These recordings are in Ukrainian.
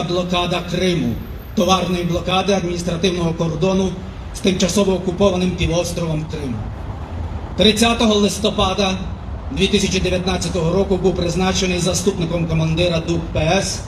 блокада Криму, товарної блокади адміністративного кордону з тимчасово окупованим півостровом Крим. 30 листопада 2019 року був призначений заступником командира ДУК ПС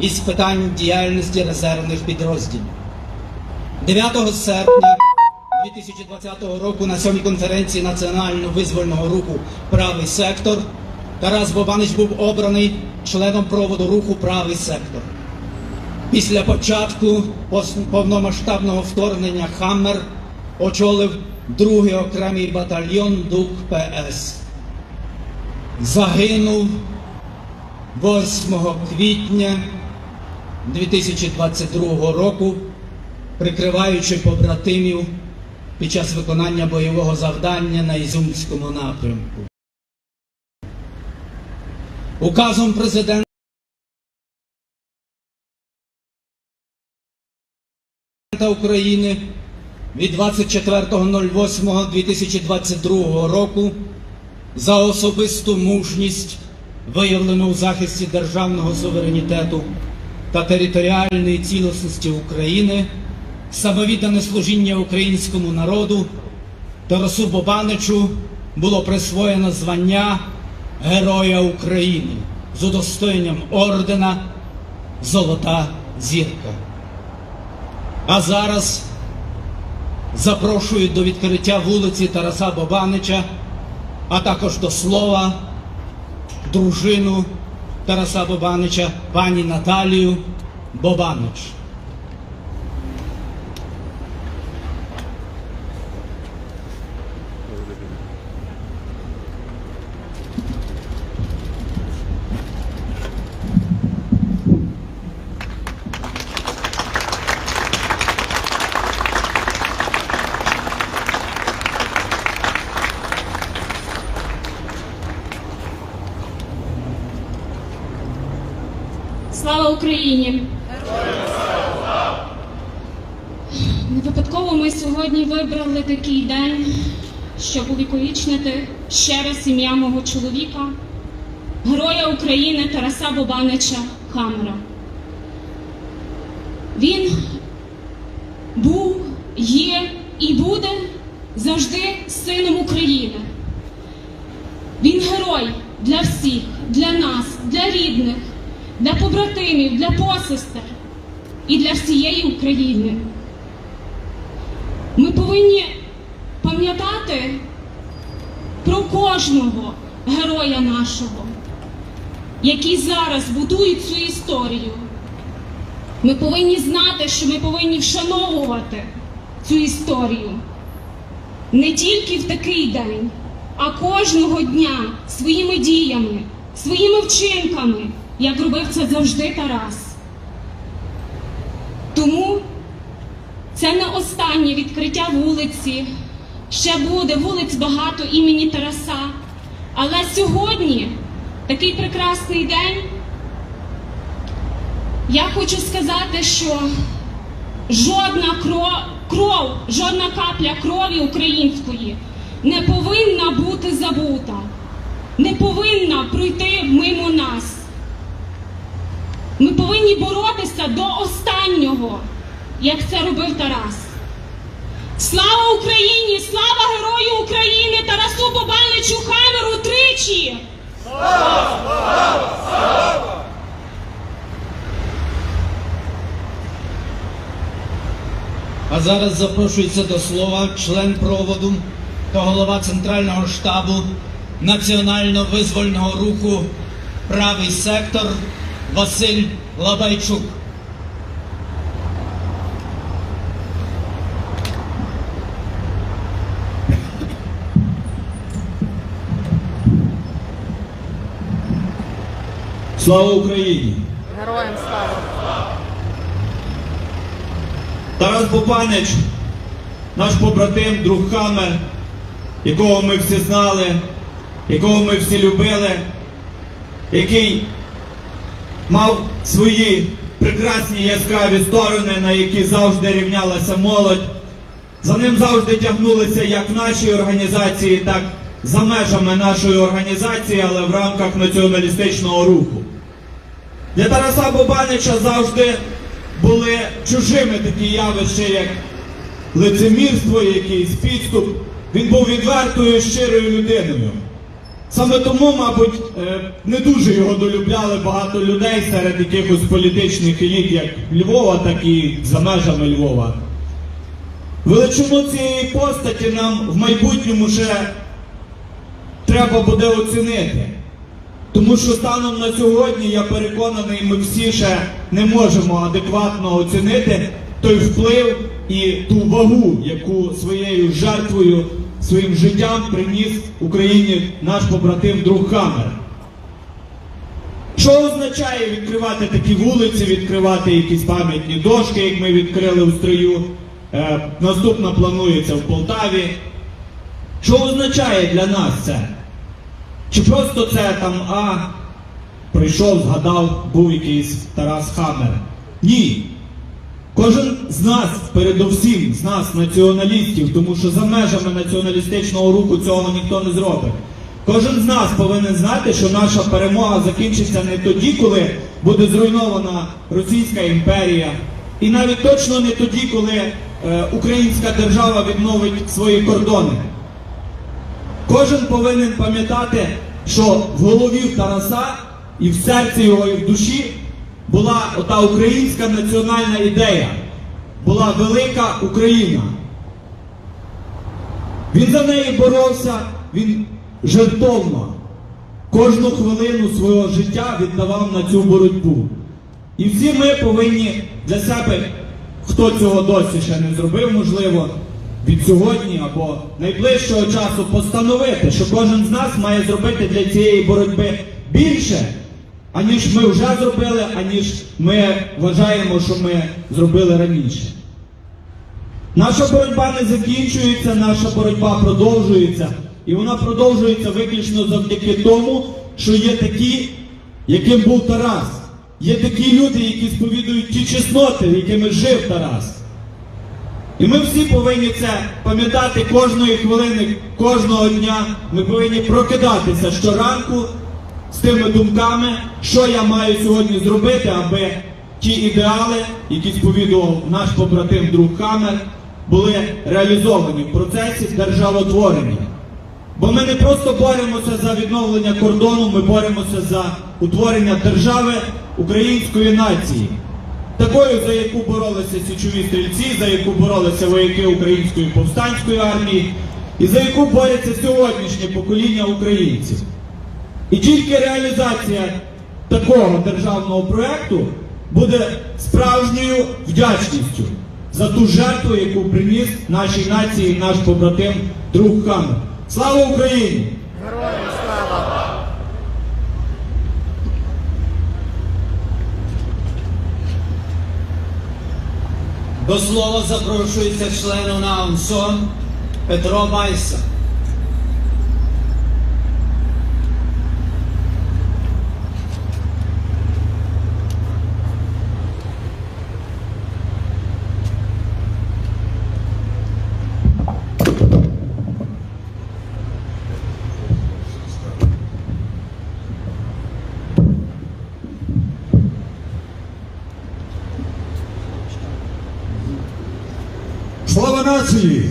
із питань діяльності резервних підрозділів. 9 серпня 2020 року на сьомій конференції національно-визвольного руху Правий сектор Тарас Бобанич був обраний членом проводу руху Правий сектор. Після початку повномасштабного вторгнення Хаммер очолив другий окремий батальйон ДУК ПС. Загинув 8 квітня 2022 року, прикриваючи побратимів під час виконання бойового завдання на Ізюмському напрямку. Указом президента України від 24.08.2022 року за особисту мужність, виявлену у захисті державного суверенітету та територіальної цілісності України, самовіддане служіння українському народу, Тарасу Бобаничу було присвоєно звання Героя України з удостоєнням ордена Золота зірка. А зараз запрошую до відкриття вулиці Тараса Бобанича, а також до слова дружину Тараса Бобанича, пані Наталію Бобанич. Слава Україні! Не випадково ми сьогодні вибрали такий день, щоб увіковічнити ще раз ім'я мого чоловіка, Героя України Тараса Бобанича Хамера. Він був, є і буде завжди сином України. Він герой для всіх, для нас, для рідних, для побратимів, для посестер і для всієї України. Ми повинні пам'ятати про кожного героя нашого, які зараз будують цю історію. Ми повинні знати, що ми повинні вшановувати цю історію не тільки в такий день, а кожного дня своїми діями, своїми вчинками, як робив це завжди Тарас. Тому це не останнє відкриття вулиці. Ще буде вулиць багато імені Тараса. Але сьогодні такий прекрасний день. Я хочу сказати, що жодна кров, кров, жодна капля крові української не повинна бути забута, не повинна пройти мимо нас. Ми повинні боротися до останнього, як це робив Тарас. Слава Україні! Слава Герою України Тарасу Бобаничу Хамеру тричі! А зараз запрошується до слова член проводу та голова Центрального штабу Національно-визвольного руху Правий сектор Василь Лабайчук. Слава Україні! Героям слава! Тарас Бобанич, наш побратим, друг Хамер, якого ми всі знали, якого ми всі любили, який мав свої прекрасні яскраві сторони, на які завжди рівнялася молодь. За ним завжди тягнулися як в нашій організації, так за межами нашої організації, але в рамках націоналістичного руху. Для Тараса Бобанича завжди були чужими такі явища, як лицемірство, якийсь підступ. Він був відвертою щирою людиною. Саме тому, мабуть, е, не дуже його долюбляли багато людей серед якихось політичних еліт, як Львова, так і за межами Львова. Величину цієї постаті нам в майбутньому ще треба буде оцінити. Тому що станом на сьогодні, я переконаний, ми всі ще не можемо адекватно оцінити той вплив і ту вагу, яку своєю жертвою, своїм життям приніс Україні наш побратим друг Хамер. Що означає відкривати такі вулиці, відкривати якісь пам'ятні дошки, як ми відкрили в строю? Е, наступна планується в Полтаві. Що означає для нас це? Чи просто це там, а прийшов, згадав, був якийсь Тарас Хамер? Ні. Кожен з нас, передовсім, з нас, націоналістів, тому що за межами націоналістичного руху цього ніхто не зробить. Кожен з нас повинен знати, що наша перемога закінчиться не тоді, коли буде зруйнована Російська імперія, і навіть точно не тоді, коли е, українська держава відновить свої кордони. Кожен повинен пам'ятати, що в голові Тараса і в серці його, і в душі була ота українська національна ідея, була велика Україна. Він за неї боровся, він жертовно кожну хвилину свого життя віддавав на цю боротьбу. І всі ми повинні для себе, хто цього досі ще не зробив, можливо, від сьогодні або найближчого часу постановити, що кожен з нас має зробити для цієї боротьби більше, аніж ми вже зробили, аніж ми вважаємо, що ми зробили раніше. Наша боротьба не закінчується, наша боротьба продовжується. І вона продовжується виключно завдяки тому, що є такі, яким був Тарас. Є такі люди, які сповідують ті чесноти, якими жив Тарас. І ми всі повинні це пам'ятати кожної хвилини, кожного дня. Ми повинні прокидатися щоранку з тими думками, що я маю сьогодні зробити, аби ті ідеали, які сповідував наш побратим друг Хамер, були реалізовані в процесі державотворення. Бо ми не просто боремося за відновлення кордону, ми боремося за утворення держави української нації. Такою, за яку боролися січові стрільці, за яку боролися вояки Української повстанської армії, і за яку борються сьогоднішнє покоління українців. І тільки реалізація такого державного проекту буде справжньою вдячністю за ту жертву, яку приніс нашій нації наш побратим друг Хамер. Слава Україні! Героям слава! До слова запрошується член УНАУНСОН Петро Майса. Слава нації!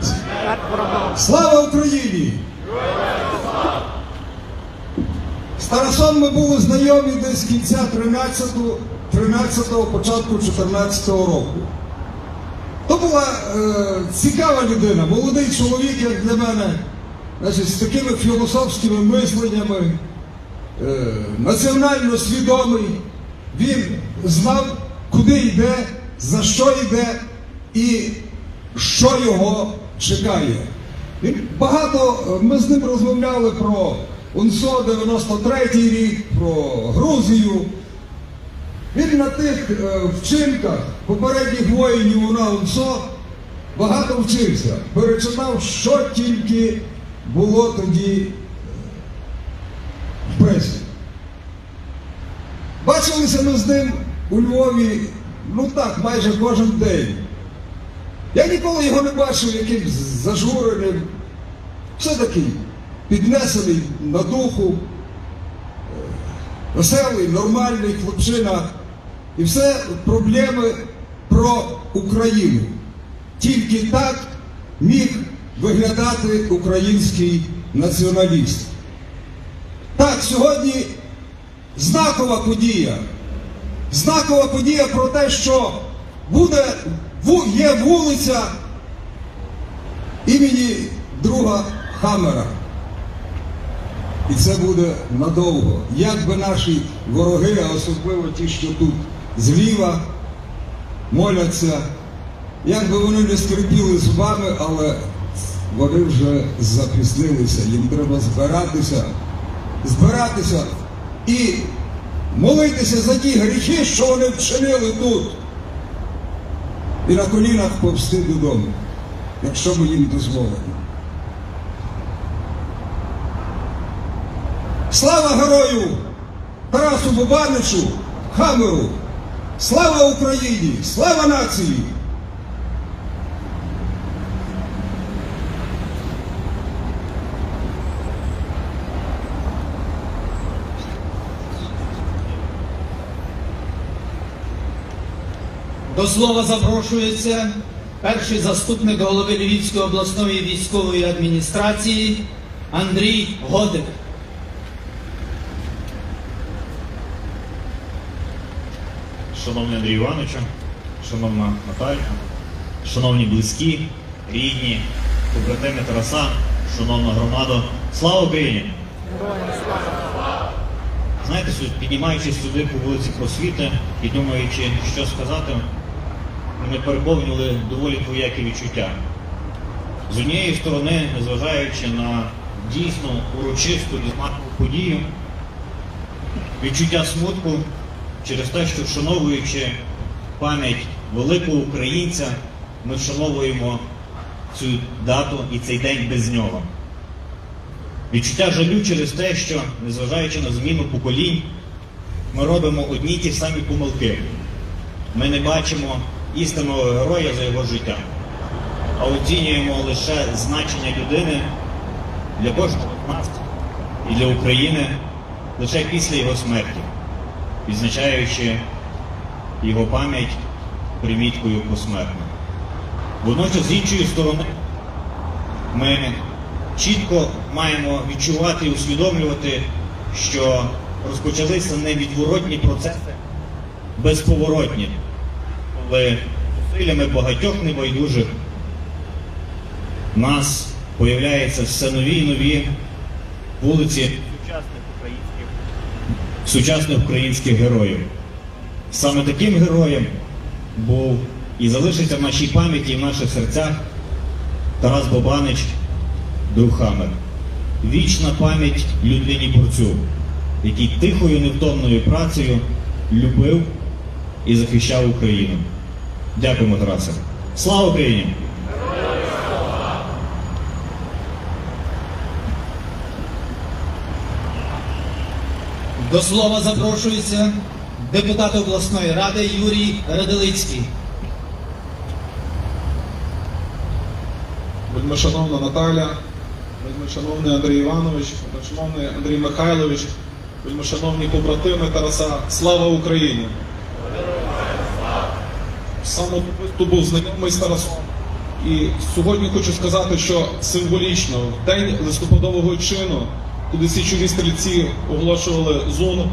Смерть ворогам! Слава Україні! З ми були знайомі десь кінця 13-го, 13-го, початку 14-го року. То була е, цікава людина, молодий чоловік, як для мене, значить, з такими філософськими мисленнями, е, національно свідомий. Він знав, куди йде, за що йде і що його чекає. Він багато е, ми з ним розмовляли про УНСО 93-й рік, про Грузію. Він на тих е, вчинках попередніх воїнів УНА УНСО багато вчився, перечитав, що тільки було тоді е, в пресі. Бачилися ми з ним у Львові, ну так, майже кожен день. Я ніколи його не бачив якимсь зажуреним, все такий піднесений на духу. веселий, нормальний хлопчина. І все проблеми про Україну. Тільки так міг виглядати український націоналіст. Так, сьогодні знакова подія. Знакова подія про те, що буде, є вулиця імені друга Хамера. І це буде надовго. Як би наші вороги, а особливо ті, що тут зліва, моляться, як би вони не скрипіли зубами, але вони вже запізнилися. Їм треба збиратися, збиратися і молитися за ті гріхи, що вони вчинили тут. І на колінах повсти додому, якщо ми їм дозволимо. Слава герою Тарасу Бубаничу, Хамеру! Слава Україні! Слава нації! До слова запрошується перший заступник голови Львівської обласної військової адміністрації Андрій Годик. Шановний Андрій Івановичу, шановна Наталя, шановні близькі, рідні, побратими Тараса, шановна громада, слава Україні! Знаєте, піднімаючись сюди по вулиці Просвіти і думаючи, що сказати, ми переповнювали доволі двоякі відчуття. З однієї сторони, незважаючи на дійсно урочисту і знакову подію, відчуття смутку через те, що вшановуючи пам'ять великого українця, ми вшановуємо цю дату і цей день без нього. Відчуття жалю через те, що, незважаючи на зміну поколінь, ми робимо одні ті самі помилки. Ми не бачимо істинного героя за його життя, а оцінюємо лише значення людини для кожного нас і для України лише після його смерті, відзначаючи його пам'ять приміткою посмертно. Водночас, з іншої сторони, ми чітко маємо відчувати і усвідомлювати, що розпочалися невідворотні процеси, безповоротні, коли зусиллями багатьох небайдужих нас появляються все нові і нові вулиці сучасних українських, сучасних українських героїв. Саме таким героєм був і залишиться в нашій пам'яті і в наших серцях Тарас Бобанич, друг Хамер. Вічна пам'ять людині борцю, який тихою невтомною працею любив і захищав Україну. Дякуємо, Тарасе. Слава Україні! До слова запрошується депутат обласної ради Юрій Раделицький. Вельмишановна Наталя, вельмишановний Андрій Іванович, вельмишановний Андрій Михайлович, вельмишановні побратими Тараса, слава Україні! Сам особисто був знайомий з. І сьогодні хочу сказати, що символічно в день листопадового чину, куди січові стрільці оголошували зону,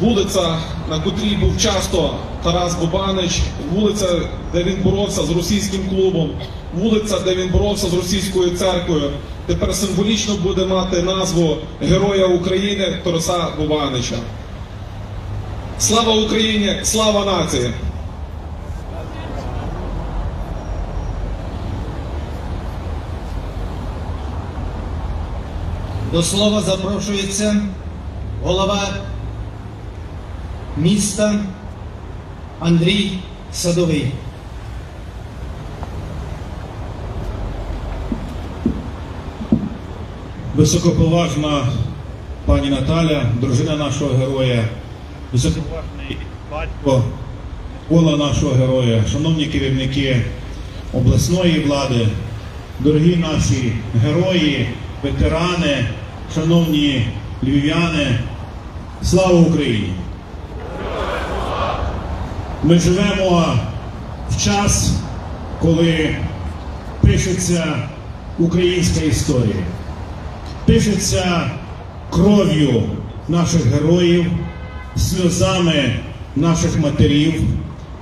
вулиця, на котрій був часто Тарас Бубанич, вулиця, де він боровся з російським клубом, вулиця, де він боровся з російською церквою, тепер символічно буде мати назву Героя України Тараса Бубанича. Слава Україні! Слава нації! До слова запрошується голова міста Андрій Садовий. Високоповажна пані Наталя, дружина нашого героя, високоповажний батько кола нашого героя, шановні керівники обласної влади, дорогі наші герої, ветерани, шановні львів'яни, Слава Україні! Ми живемо в час, коли пишеться українська історія, пишеться кров'ю наших героїв, сльозами наших матерів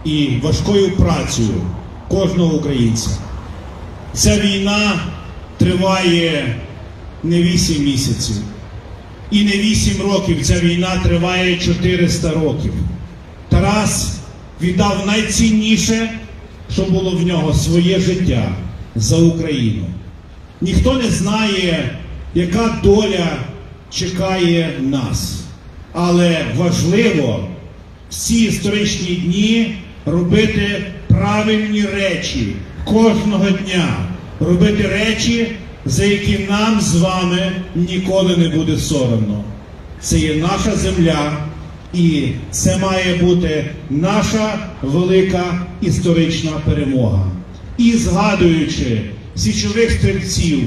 і важкою працею кожного українця. Ця війна триває не 8 місяців. І не 8 років ця війна триває 400 років. Тарас віддав найцінніше, що було в нього своє життя за Україну. Ніхто не знає, яка доля чекає нас. Але важливо в ці історичні дні робити правильні речі кожного дня, робити речі, за які нам з вами ніколи не буде соромно. Це є наша земля, і це має бути наша велика історична перемога. І згадуючи січових стрільців,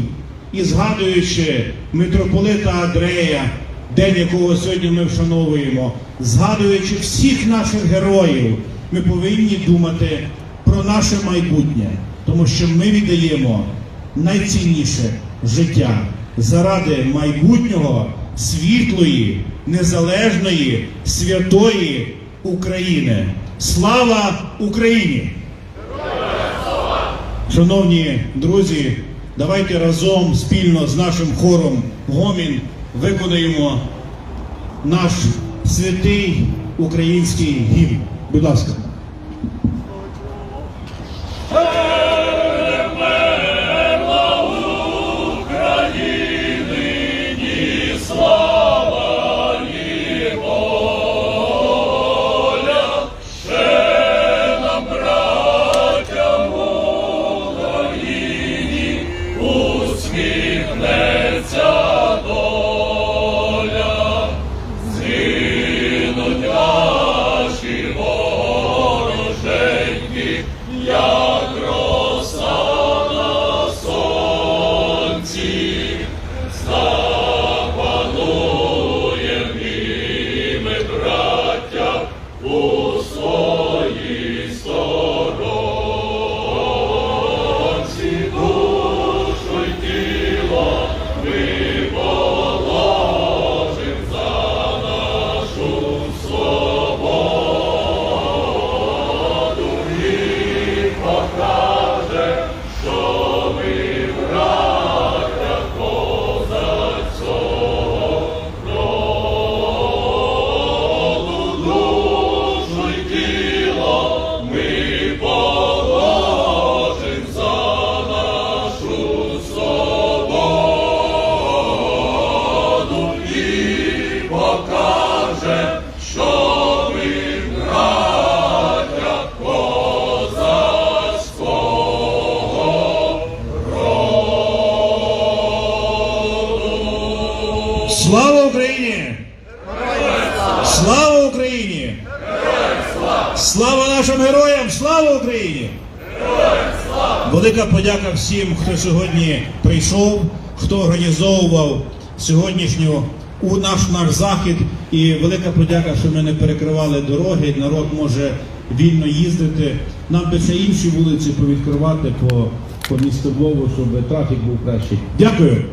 і згадуючи митрополита Андрея, день якого сьогодні ми вшановуємо, згадуючи всіх наших героїв, ми повинні думати про наше майбутнє, тому що ми віддаємо найцінніше життя заради майбутнього світлої, незалежної, святої України. Слава Україні! Шановні друзі, давайте разом спільно з нашим хором Гомін виконаємо наш святий український гімн. Будь ласка. Велика подяка всім, хто сьогодні прийшов, хто організовував сьогоднішню у наш наш захід. І велика подяка, що ми не перекривали дороги. Народ може вільно їздити. Нам би ще інші вулиці повідкривати по, по місту Львову, щоб трафік був кращий. Дякую.